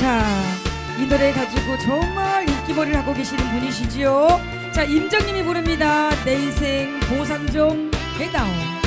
자, 이 노래 가지고 정말 인기몰이를 하고 계시는 분이시지요. 자, 임정님이 부릅니다. 내 인생 보상 좀 해다오.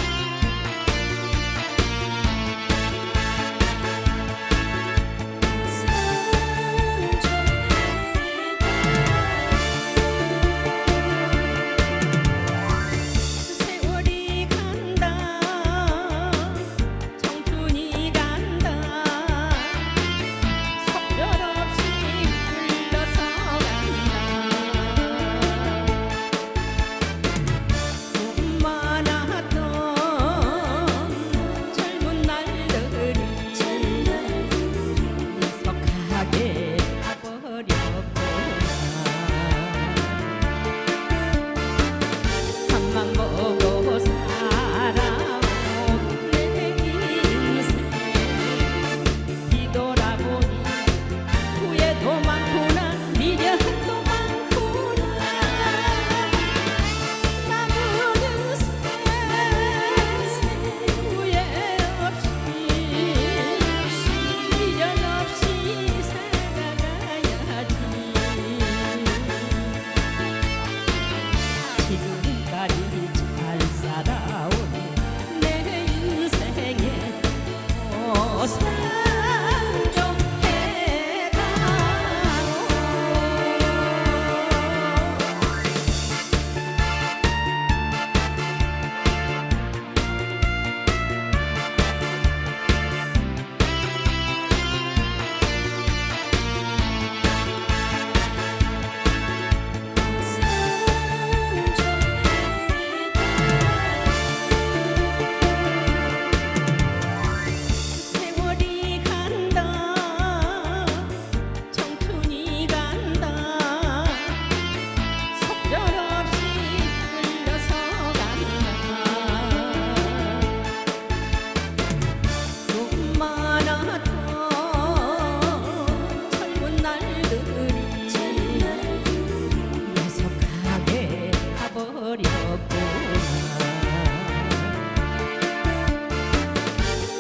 버렸구나.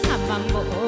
한방 보